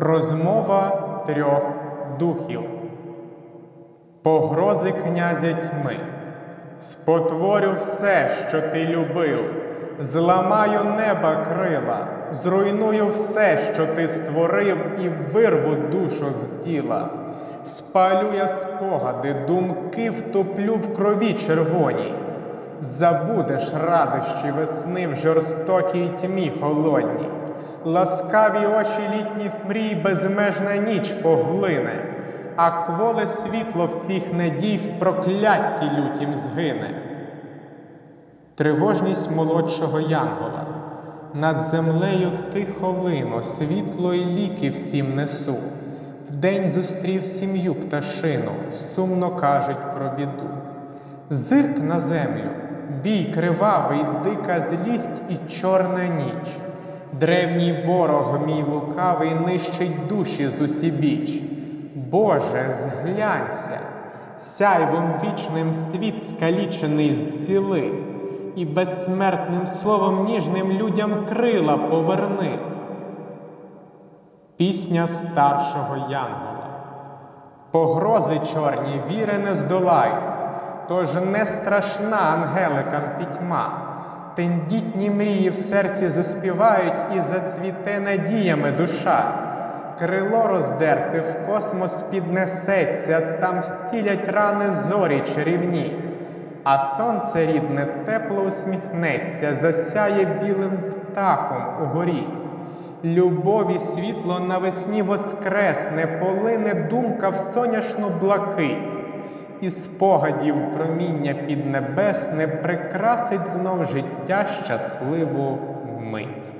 Розмова трьох духів. Погрози князя тьми. Спотворю все, що ти любив, зламаю неба крила, зруйную все, що ти створив, і вирву душу з тіла. Спалю я спогади, думки втоплю в крові червоній. Забудеш радощі весни в жорстокій тьмі холодній. Ласкаві очі літніх мрій безмежна ніч поглине, а кволе світло всіх надій в проклятті лютім згине. Тривожність молодшого янгола. Над землею тихо лино, світло і ліки всім несу. Вдень зустрів сім'ю пташину, сумно кажуть про біду. Зирк на землю, бій кривавий, дика злість і чорна ніч. Древній ворог мій лукавий нищить душі з усібіч. Боже, зглянься, сяйвом вічним світ скалічений зціли, і безсмертним словом ніжним людям крила поверни. Пісня старшого Янгола. Погрози чорні віри не здолають, тож не страшна ангеликам пітьма. Тендітні мрії в серці заспівають і зацвіте надіями душа. Крило роздерте в космос піднесеться, там стілять рани зорі чарівні, а сонце рідне тепло усміхнеться, засяє білим птахом угорі. Любові світло навесні воскресне, полине думка в соняшну блакить, і спогадів проміння піднебесне прикрасить знов життя щасливу мить.